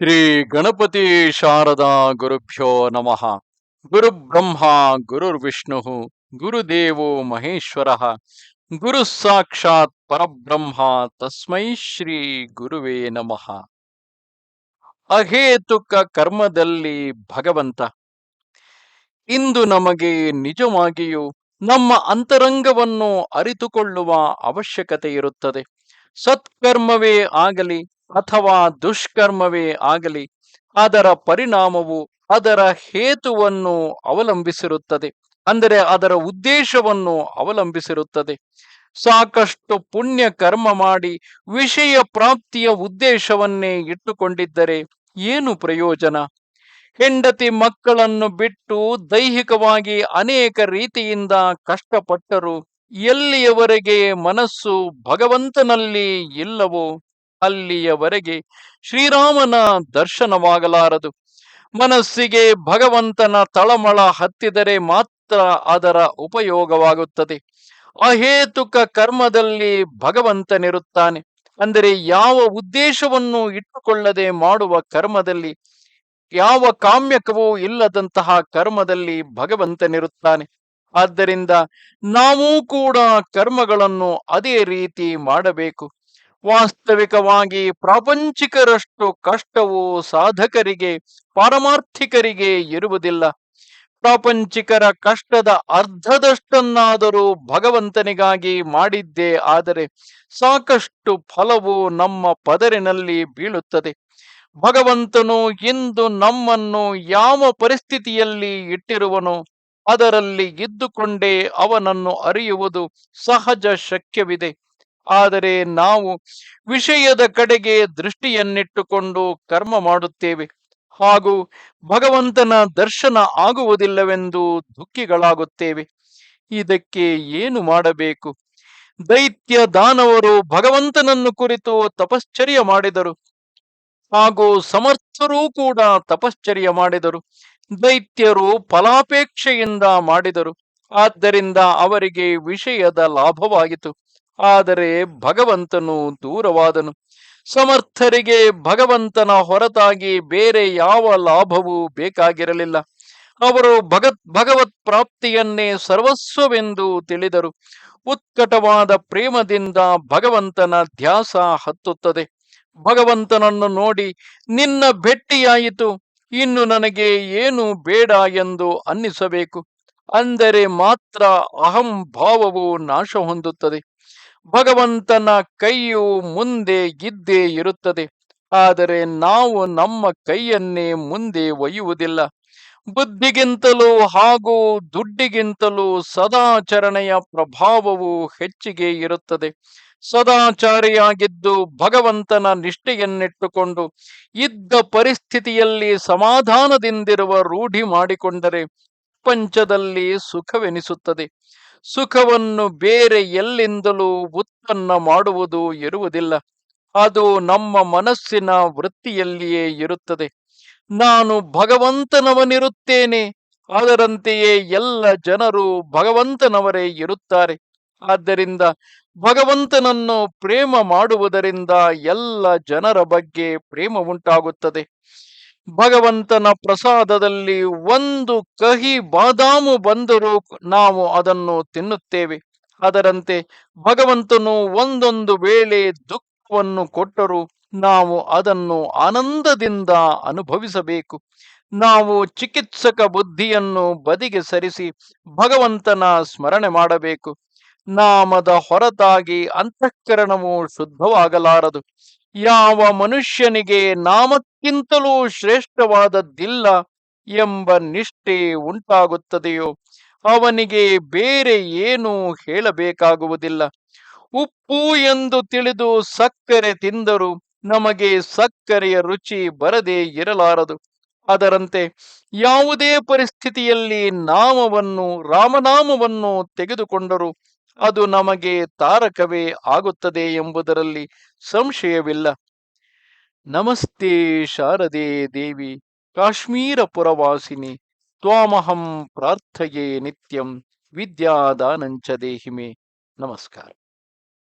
ಶ್ರೀ ಗಣಪತಿ ಶಾರದಾ ಗುರುಭ್ಯೋ ನಮಃ. ಗುರು ಬ್ರಹ್ಮ ಗುರುರ್ವಿಷ್ಣು ಗುರುದೇವೋ ಮಹೇಶ್ವರ, ಗುರು ಸಾಕ್ಷಾತ್ ಪರಬ್ರಹ್ಮ, ತಸ್ಮೈ ಶ್ರೀ ಗುರುವೇ ನಮಃ. ಅಹೇತುಕ ಕರ್ಮದಲ್ಲಿ ಭಗವಂತ, ಇಂದು ನಮಗೆ ನಿಜವಾಗಿಯೂ ನಮ್ಮ ಅಂತರಂಗವನ್ನು ಅರಿತುಕೊಳ್ಳುವ ಅವಶ್ಯಕತೆ ಇರುತ್ತದೆ. ಸತ್ಕರ್ಮವೇ ಆಗಲಿ ಅಥವಾ ದುಷ್ಕರ್ಮವೇ ಆಗಲಿ, ಅದರ ಪರಿಣಾಮವು ಅದರ ಹೇತುವನ್ನು ಅವಲಂಬಿಸಿರುತ್ತದೆ. ಅಂದರೆ ಅದರ ಉದ್ದೇಶವನ್ನು ಅವಲಂಬಿಸಿರುತ್ತದೆ. ಸಾಕಷ್ಟು ಪುಣ್ಯ ಕರ್ಮ ಮಾಡಿ ವಿಷಯ ಪ್ರಾಪ್ತಿಯ ಉದ್ದೇಶವನ್ನೇ ಇಟ್ಟುಕೊಂಡಿದ್ದರೆ ಏನು ಪ್ರಯೋಜನ? ಹೆಂಡತಿ ಮಕ್ಕಳನ್ನು ಬಿಟ್ಟು ದೈಹಿಕವಾಗಿ ಅನೇಕ ರೀತಿಯಿಂದ ಕಷ್ಟಪಟ್ಟರು ಎಲ್ಲಿಯವರೆಗೆ ಮನಸ್ಸು ಭಗವಂತನಲ್ಲಿ ಇಲ್ಲವೋ? ಅಲ್ಲಿಯವರೆಗೆ ಶ್ರೀರಾಮನ ದರ್ಶನವಾಗಲಾರದು. ಮನಸ್ಸಿಗೆ ಭಗವಂತನ ತಳಮಳ ಹತ್ತಿದರೆ ಮಾತ್ರ ಅದರ ಉಪಯೋಗವಾಗುತ್ತದೆ. ಅಹೇತುಕ ಕರ್ಮದಲ್ಲಿ ಭಗವಂತನಿರುತ್ತಾನೆ. ಅಂದರೆ ಯಾವ ಉದ್ದೇಶವನ್ನು ಇಟ್ಟುಕೊಳ್ಳದೆ ಮಾಡುವ ಕರ್ಮದಲ್ಲಿ, ಯಾವ ಕಾಮ್ಯಕವೂ ಇಲ್ಲದಂತಹ ಕರ್ಮದಲ್ಲಿ ಭಗವಂತನಿರುತ್ತಾನೆ. ಆದ್ದರಿಂದ ನಾವೂ ಕೂಡ ಕರ್ಮಗಳನ್ನು ಅದೇ ರೀತಿ ಮಾಡಬೇಕು. ವಾಸ್ತವಿಕವಾಗಿ ಪ್ರಾಪಂಚಿಕರಷ್ಟು ಕಷ್ಟವು ಸಾಧಕರಿಗೆ, ಪಾರಮಾರ್ಥಿಕರಿಗೆ ಇರುವುದಿಲ್ಲ. ಪ್ರಾಪಂಚಿಕರ ಕಷ್ಟದ ಅರ್ಧದಷ್ಟನ್ನಾದರೂ ಭಗವಂತನಿಗಾಗಿ ಮಾಡಿದ್ದೇ ಆದರೆ ಸಾಕಷ್ಟು ಫಲವು ನಮ್ಮ ಪದರಿನಲ್ಲಿ ಬೀಳುತ್ತದೆ. ಭಗವಂತನು ಇಂದು ನಮ್ಮನ್ನು ಯಾವ ಪರಿಸ್ಥಿತಿಯಲ್ಲಿ ಇಟ್ಟಿರುವನು ಅದರಲ್ಲಿ ಇದ್ದುಕೊಂಡೇ ಅವನನ್ನು ಅರಿಯುವುದು ಸಹಜ ಶಕ್ಯವಿದೆ. ಆದರೆ ನಾವು ವಿಷಯದ ಕಡೆಗೆ ದೃಷ್ಟಿಯನ್ನಿಟ್ಟುಕೊಂಡು ಕರ್ಮ ಮಾಡುತ್ತೇವೆ. ಹಾಗೂ ಭಗವಂತನ ದರ್ಶನ ಆಗುವುದಿಲ್ಲವೆಂದು ದುಃಖಿಗಳಾಗುತ್ತೇವೆ. ಇದಕ್ಕೆ ಏನು ಮಾಡಬೇಕು? ದೈತ್ಯ ದಾನವರು ಭಗವಂತನನ್ನು ಕುರಿತು ತಪಶ್ಚರ್ಯ ಮಾಡಿದರು. ಹಾಗೂ ಸಮರ್ಥರೂ ಕೂಡ ತಪಶ್ಚರ್ಯ ಮಾಡಿದರು. ದೈತ್ಯರು ಫಲಾಪೇಕ್ಷೆಯಿಂದ ಮಾಡಿದರು. ಆದ್ದರಿಂದ ಅವರಿಗೆ ವಿಷಯದ ಲಾಭವಾಯಿತು. ಆದರೆ ಭಗವಂತನು ದೂರವಾದನು. ಸಮರ್ಥರಿಗೆ ಭಗವಂತನ ಹೊರತಾಗಿ ಬೇರೆ ಯಾವ ಲಾಭವೂ ಬೇಕಾಗಿರಲಿಲ್ಲ. ಅವರು ಭಗತ್, ಭಗವತ್ ಪ್ರಾಪ್ತಿಯನ್ನೇ ಸರ್ವಸ್ವವೆಂದು ತಿಳಿದರು. ಉತ್ಕಟವಾದ ಪ್ರೇಮದಿಂದ ಭಗವಂತನ ಧ್ಯಾಸ ಹತ್ತುತ್ತದೆ. ಭಗವಂತನನ್ನು ನೋಡಿ, ನಿನ್ನ ಭೆಟ್ಟಿಯಾಯಿತು. ಇನ್ನು ನನಗೆ ಏನು ಬೇಡ ಎಂದು ಅನ್ನಿಸಬೇಕು. ಅಂದರೆ ಮಾತ್ರ ಅಹಂ ಭಾವವು ನಾಶ ಹೊಂದುತ್ತದೆ. ಭಗವಂತನ ಕೈಯು ಮುಂದೆ ಇದ್ದೇ ಇರುತ್ತದೆ. ಆದರೆ ನಾವು ನಮ್ಮ ಕೈಯನ್ನೇ ಮುಂದೆ ಒಯ್ಯುವುದಿಲ್ಲ. ಬುದ್ಧಿಗಿಂತಲೂ ಹಾಗೂ ದುಡ್ಡಿಗಿಂತಲೂ ಸದಾಚರಣೆಯ ಪ್ರಭಾವವು ಹೆಚ್ಚಿಗೆ ಇರುತ್ತದೆ. ಸದಾಚಾರಿಯಾಗಿದ್ದು ಭಗವಂತನ ನಿಷ್ಠೆಯನ್ನಿಟ್ಟುಕೊಂಡು ಇದ್ದ ಪರಿಸ್ಥಿತಿಯಲ್ಲಿ ಸಮಾಧಾನದಿಂದಿರುವ ರೂಢಿ ಮಾಡಿಕೊಂಡರೆ ಪಂಚದಲ್ಲಿ ಸುಖವೆನಿಸುತ್ತದೆ. ಸುಖವನ್ನು ಬೇರೆ ಎಲ್ಲಿಂದಲೂ ಉತ್ಪನ್ನ ಮಾಡುವುದು ಇರುವುದಿಲ್ಲ. ಅದು ನಮ್ಮ ಮನಸ್ಸಿನ ವೃತ್ತಿಯಲ್ಲಿಯೇ ಇರುತ್ತದೆ. ನಾನು ಭಗವಂತನವನಿರುತ್ತೇನೆ. ಅದರಂತೆಯೇ ಎಲ್ಲ ಜನರು ಭಗವಂತನವರೇ ಇರುತ್ತಾರೆ. ಆದ್ದರಿಂದ ಭಗವಂತನನ್ನು ಪ್ರೇಮ ಮಾಡುವುದರಿಂದ ಎಲ್ಲ ಜನರ ಬಗ್ಗೆ ಪ್ರೇಮ ಉಂಟಾಗುತ್ತದೆ. ಭಗವಂತನ ಪ್ರಸಾದದಲ್ಲಿ ಒಂದು ಕಹಿ ಬಾದಾಮು ಬಂದರೂ ನಾವು ಅದನ್ನು ತಿನ್ನುತ್ತೇವೆ. ಅದರಂತೆ ಭಗವಂತನು ಒಂದೊಂದು ವೇಳೆ ದುಃಖವನ್ನು ಕೊಟ್ಟರೂ ನಾವು ಅದನ್ನು ಆನಂದದಿಂದ ಅನುಭವಿಸಬೇಕು. ನಾವು ಚಿಕಿತ್ಸಕ ಬುದ್ಧಿಯನ್ನು ಬದಿಗೆ ಸರಿಸಿ ಭಗವಂತನ ಸ್ಮರಣೆ ಮಾಡಬೇಕು. ನಾಮದ ಹೊರತಾಗಿ ಅಂತಃಕರಣವು ಶುದ್ಧವಾಗಲಾರದು. ಯಾವ ಮನುಷ್ಯನಿಗೆ ನಾಮಕ್ಕಿಂತಲೂ ಶ್ರೇಷ್ಠವಾದದ್ದಿಲ್ಲ ಎಂಬ ನಿಷ್ಠೆ ಉಂಟಾಗುತ್ತದೆಯೋ, ಅವನಿಗೆ ಬೇರೆ ಏನು ಹೇಳಬೇಕಾಗುವುದಿಲ್ಲ. ಉಪ್ಪು ಎಂದು ತಿಳಿದು ಸಕ್ಕರೆ ತಿಂದರು ನಮಗೆ ಸಕ್ಕರೆಯ ರುಚಿ ಬರದೇ ಇರಲಾರದು. ಅದರಂತೆ ಯಾವುದೇ ಪರಿಸ್ಥಿತಿಯಲ್ಲಿ ನಾಮವನ್ನು, ರಾಮನಾಮವನ್ನು ತೆಗೆದುಕೊಂಡರೂ ಅದು ನಮಗೆ ತಾರಕವೇ ಆಗುತ್ತದೆ ಎಂಬುದರಲ್ಲಿ ಸಂಶಯವಿಲ್ಲ. ನಮಸ್ತೆ ಶಾರದೆ ದೇವಿ ಕಾಶ್ಮೀರ ಪುರವಾಸಿನಿ ತ್ವಾಮಹಂ ಪ್ರಾರ್ಥಯೇ ನಿತ್ಯಂ ವಿದ್ಯಾದಾನಂಚ ದೇಹಿಮೆ. ನಮಸ್ಕಾರ.